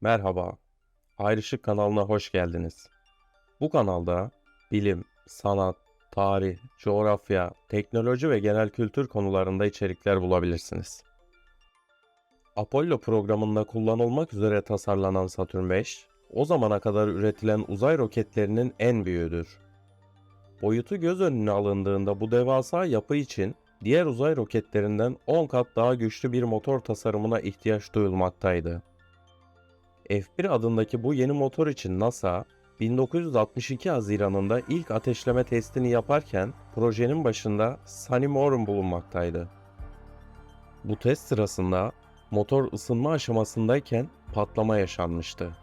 Merhaba, Ayrışık kanalına hoş geldiniz. Bu kanalda bilim, sanat, tarih, coğrafya, teknoloji ve genel kültür konularında içerikler bulabilirsiniz. Apollo programında kullanılmak üzere tasarlanan Satürn 5, o zamana kadar üretilen uzay roketlerinin en büyüğüdür. Boyutu göz önüne alındığında bu devasa yapı için diğer uzay roketlerinden 10 kat daha güçlü bir motor tasarımına ihtiyaç duyulmaktaydı. F1 adındaki bu yeni motor için NASA, 1962 Haziran'ında ilk ateşleme testini yaparken projenin başında Sunny Moore bulunmaktaydı. Bu test sırasında motor ısınma aşamasındayken patlama yaşanmıştı.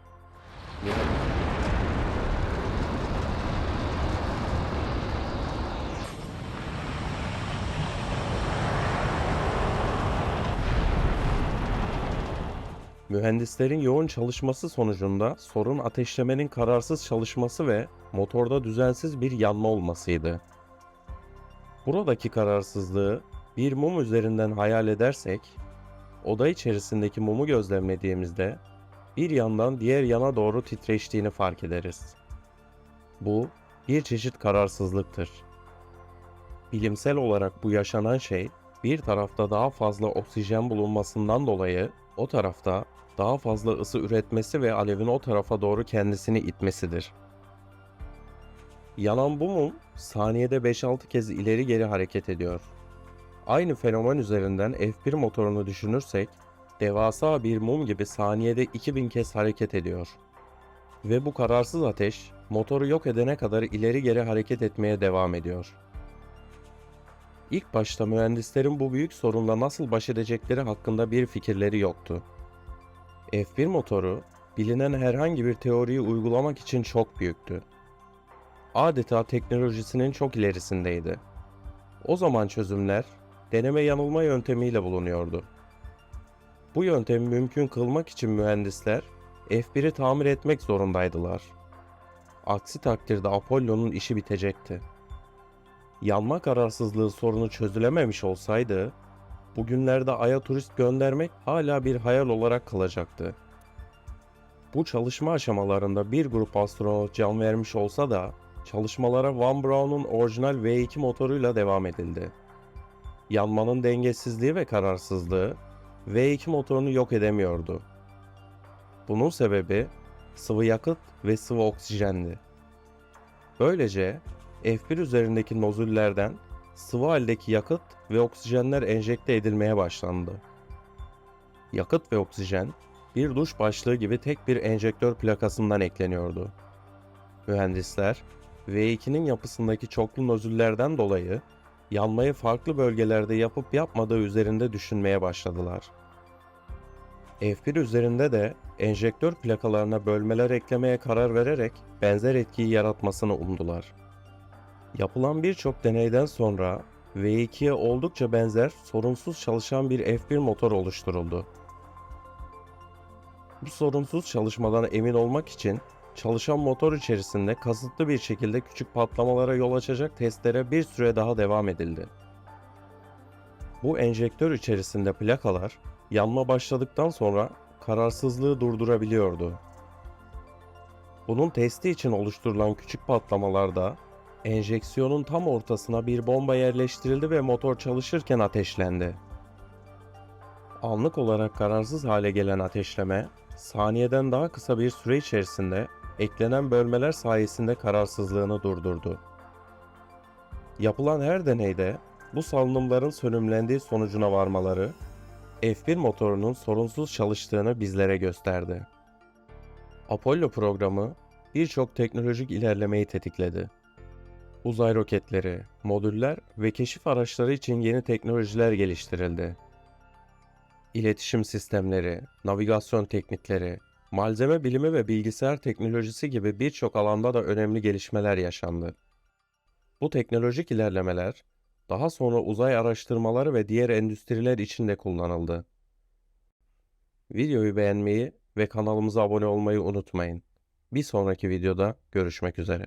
Mühendislerin yoğun çalışması sonucunda sorun ateşlemenin kararsız çalışması ve motorda düzensiz bir yanma olmasıydı. Buradaki kararsızlığı bir mum üzerinden hayal edersek, oda içerisindeki mumu gözlemlediğimizde bir yandan diğer yana doğru titreştiğini fark ederiz. Bu bir çeşit kararsızlıktır. Bilimsel olarak bu yaşanan şey bir tarafta daha fazla oksijen bulunmasından dolayı o tarafta daha fazla ısı üretmesi ve alevin o tarafa doğru kendisini itmesidir. Yanan bu mum saniyede 5-6 kez ileri geri hareket ediyor. Aynı fenomen üzerinden F1 motorunu düşünürsek devasa bir mum gibi saniyede 2000 kez hareket ediyor. Ve bu kararsız ateş motoru yok edene kadar ileri geri hareket etmeye devam ediyor. İlk başta mühendislerin bu büyük sorunla nasıl baş edecekleri hakkında bir fikirleri yoktu. F1 motoru bilinen herhangi bir teoriyi uygulamak için çok büyüktü. Adeta teknolojisinin çok ilerisindeydi. O zaman çözümler deneme yanılma yöntemiyle bulunuyordu. Bu yöntemi mümkün kılmak için mühendisler F1'i tamir etmek zorundaydılar. Aksi takdirde Apollo'nun işi bitecekti yanma kararsızlığı sorunu çözülememiş olsaydı, bugünlerde Ay'a turist göndermek hala bir hayal olarak kalacaktı. Bu çalışma aşamalarında bir grup astronot can vermiş olsa da, çalışmalara Van Braun'un orijinal V2 motoruyla devam edildi. Yanmanın dengesizliği ve kararsızlığı V2 motorunu yok edemiyordu. Bunun sebebi sıvı yakıt ve sıvı oksijendi. Böylece F1 üzerindeki nozüllerden sıvı haldeki yakıt ve oksijenler enjekte edilmeye başlandı. Yakıt ve oksijen bir duş başlığı gibi tek bir enjektör plakasından ekleniyordu. Mühendisler V2'nin yapısındaki çoklu nozüllerden dolayı yanmayı farklı bölgelerde yapıp yapmadığı üzerinde düşünmeye başladılar. F1 üzerinde de enjektör plakalarına bölmeler eklemeye karar vererek benzer etkiyi yaratmasını umdular. Yapılan birçok deneyden sonra V2'ye oldukça benzer, sorunsuz çalışan bir F1 motor oluşturuldu. Bu sorunsuz çalışmadan emin olmak için çalışan motor içerisinde kasıtlı bir şekilde küçük patlamalara yol açacak testlere bir süre daha devam edildi. Bu enjektör içerisinde plakalar yanma başladıktan sonra kararsızlığı durdurabiliyordu. Bunun testi için oluşturulan küçük patlamalarda enjeksiyonun tam ortasına bir bomba yerleştirildi ve motor çalışırken ateşlendi. Anlık olarak kararsız hale gelen ateşleme, saniyeden daha kısa bir süre içerisinde eklenen bölmeler sayesinde kararsızlığını durdurdu. Yapılan her deneyde bu salınımların sönümlendiği sonucuna varmaları, F1 motorunun sorunsuz çalıştığını bizlere gösterdi. Apollo programı birçok teknolojik ilerlemeyi tetikledi uzay roketleri, modüller ve keşif araçları için yeni teknolojiler geliştirildi. İletişim sistemleri, navigasyon teknikleri, malzeme bilimi ve bilgisayar teknolojisi gibi birçok alanda da önemli gelişmeler yaşandı. Bu teknolojik ilerlemeler daha sonra uzay araştırmaları ve diğer endüstriler için de kullanıldı. Videoyu beğenmeyi ve kanalımıza abone olmayı unutmayın. Bir sonraki videoda görüşmek üzere.